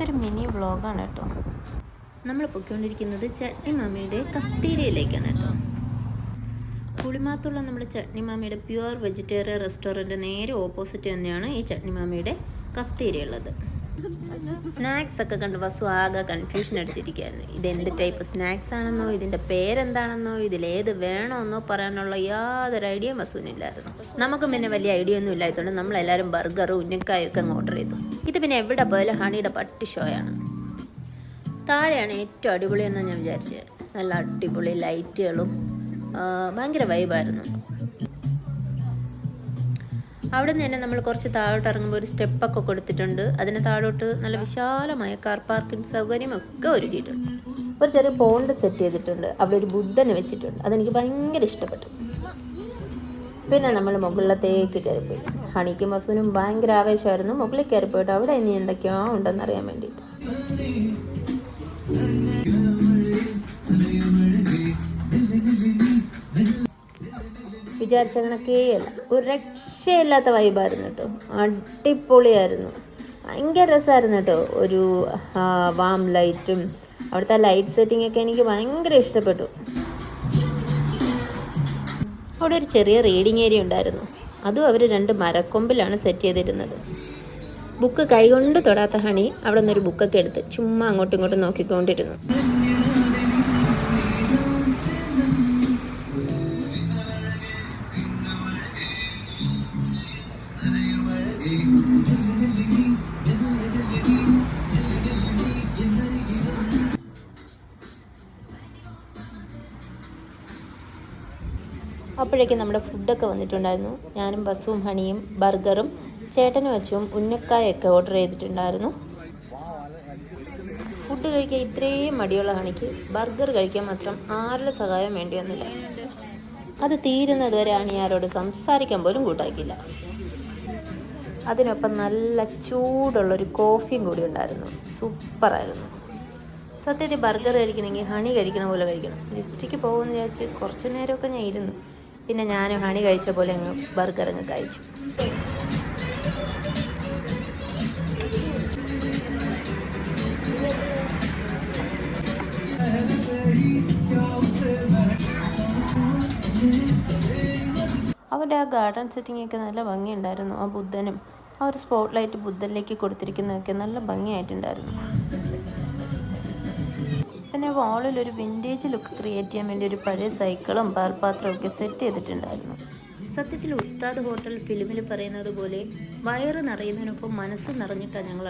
ഇതൊരു മിനി വ്ളോഗാണ് കേട്ടോ. നമ്മൾ പൊയ്ക്കൊണ്ടിരിക്കുന്നത് ചട്നി മാമിയുടെ കഫ്തീരിയയിലേക്കാണ് കേട്ടോ. പുളിമാത്തുള്ള നമ്മുടെ ചട്നി മാമിയുടെ പ്യുവർ വെജിറ്റേറിയൻ റെസ്റ്റോറന്റ് നേരെ ഓപ്പോസിറ്റ് തന്നെയാണ് ഈ ചട്നി മാമിയുടെ കഫ്തീരിയ ഉള്ളത്. സ്നാക്സ് ഒക്കെ കണ്ടപ്പോൾ ആകെ കൺഫ്യൂഷൻ അടിച്ചിരിക്കുകയായിരുന്നു ഇതെന്ത് ടൈപ്പ് സ്നാക്സ് ആണെന്നോ ഇതിന്റെ പേരെന്താണെന്നോ ഇതിലേത് വേണമെന്നോ പറയാനുള്ള യാതൊരു ഐഡിയയും വസുവിനില്ലായിരുന്നു നമുക്ക് പിന്നെ വലിയ ഐഡിയ ഒന്നും ഇല്ലാത്തതുകൊണ്ട് നമ്മളെല്ലാവരും ബർഗറും ഉന്നക്കായും ഒക്കെ ഓർഡർ ചെയ്തു. ഇത് പിന്നെ എവിടെ പോയാലും ഹണിയുടെ പട്ടി ഷോയാണ് താഴെയാണ് ഏറ്റവും അടിപൊളിയെന്ന് ഞാൻ വിചാരിച്ചത്. നല്ല അടിപൊളി ലൈറ്റുകളും ഭയങ്കര വൈബായിരുന്നു അവിടെ നിന്ന് തന്നെ നമ്മൾ കുറച്ച് താഴോട്ട് ഇറങ്ങുമ്പോൾ ഒരു സ്റ്റെപ്പൊക്കെ കൊടുത്തിട്ടുണ്ട്. അതിന് താഴോട്ട് നല്ല വിശാലമായ കാർ പാർക്കിംഗ് സൗകര്യമൊക്കെ ഒരുക്കിയിട്ടുണ്ട്. ഒരു ചെറിയ പോണ്ട് സെറ്റ് ചെയ്തിട്ടുണ്ട്. അവിടെ ഒരു ബുദ്ധനെ വെച്ചിട്ടുണ്ട്. അതെനിക്ക് ഭയങ്കര ഇഷ്ടപ്പെട്ടു. പിന്നെ നമ്മൾ മുകളിലത്തേക്ക് കയറിപ്പോയി. ഹണിക്കും വസുവിനും ഭയങ്കര ആവേശമായിരുന്നു. മുകളിൽ കയറിപ്പോയിട്ട് അവിടെ ഇനി എന്തൊക്കെയോ ഉണ്ടെന്ന് അറിയാൻ വേണ്ടിയിട്ട്. വിചാരിച്ച കണക്കേയല്ല ഒരു രക്ഷയില്ലാത്ത വൈബായിരുന്നു കേട്ടോ. അടിപൊളിയായിരുന്നു. ഭയങ്കര രസമായിരുന്നു കേട്ടോ. ഒരു വാം ലൈറ്റും അവിടുത്തെ ലൈറ്റ് സെറ്റിംഗ് ഒക്കെ എനിക്ക് ഭയങ്കര ഇഷ്ടപ്പെട്ടു. അവിടെ ഒരു ചെറിയ റീഡിങ് ഏരിയ ഉണ്ടായിരുന്നു. അതും അവർ രണ്ട് മരക്കൊമ്പിലാണ് സെറ്റ് ചെയ്തിരുന്നത്. ബുക്ക് കൈകൊണ്ട് തൊടാത്ത ഹണി അവിടെ നിന്നൊരു ബുക്കൊക്കെ എടുത്ത് ചുമ്മാ അങ്ങോട്ടും ഇങ്ങോട്ടും നോക്കിക്കൊണ്ടിരുന്നു. അപ്പോഴേക്കും നമ്മുടെ ഫുഡൊക്കെ വന്നിട്ടുണ്ടായിരുന്നു. ഞാനും ബസ്സും ഹണിയും ബർഗറും ചേട്ടനും വെച്ചും ഉന്നക്കായൊക്കെ ഓർഡർ ചെയ്തിട്ടുണ്ടായിരുന്നു. ഫുഡ് കഴിക്കാൻ ഇത്രയും മടിയുള്ള ഹണിക്ക് ബർഗർ കഴിക്കാൻ മാത്രം ആരുടെ സഹായം വേണ്ടി വന്നില്ല. അത് തീരുന്നതുവരെ ഹണി ആരോട് സംസാരിക്കാൻ പോലും കൂട്ടാക്കിയില്ല. അതിനൊപ്പം നല്ല ചൂടുള്ളൊരു കോഫിയും കൂടി ഉണ്ടായിരുന്നു. സൂപ്പറായിരുന്നു. സത്യത്തിൽ ബർഗർ കഴിക്കണമെങ്കിൽ ഹണി കഴിക്കണ പോലെ കഴിക്കണം. ലിപ്സ്റ്റിക്ക് പോകുമെന്ന് വിചാരിച്ച് കുറച്ച് നേരമൊക്കെ ഞാൻ ഇരുന്നു. പിന്നെ ഞാൻ ഹണി കഴിച്ച പോലെ അങ്ങ് ബർഗർ അങ്ങ് കഴിച്ചു. അവരുടെ ആ ഗാർഡൻ സെറ്റിംഗ് ഒക്കെ നല്ല ഭംഗിയുണ്ടായിരുന്നു. ആ ബുദ്ധനും ആ ഒരു സ്പോട്ട് ലൈറ്റ് ബുദ്ധനിലേക്ക് കൊടുത്തിരിക്കുന്നതൊക്കെ നല്ല ഭംഗിയായിട്ടുണ്ടായിരുന്നു. പിന്നെ വാളിൽ ഒരു വിന്റേജ് ലുക്ക് ക്രിയേറ്റ് ചെയ്യാൻ വേണ്ടി ഒരു പഴയ സൈക്കിളും പാൽപാത്രവും ഒക്കെ സെറ്റ് ചെയ്തിട്ടുണ്ടായിരുന്നു. സത്യത്തിൽ ഉസ്താദ് ഹോട്ടൽ ഫിലിമിൽ പറയുന്നത് പോലെ വയറ് നിറയുന്നതിനൊപ്പം മനസ്സ് നിറഞ്ഞിട്ടാണ് ഞങ്ങൾ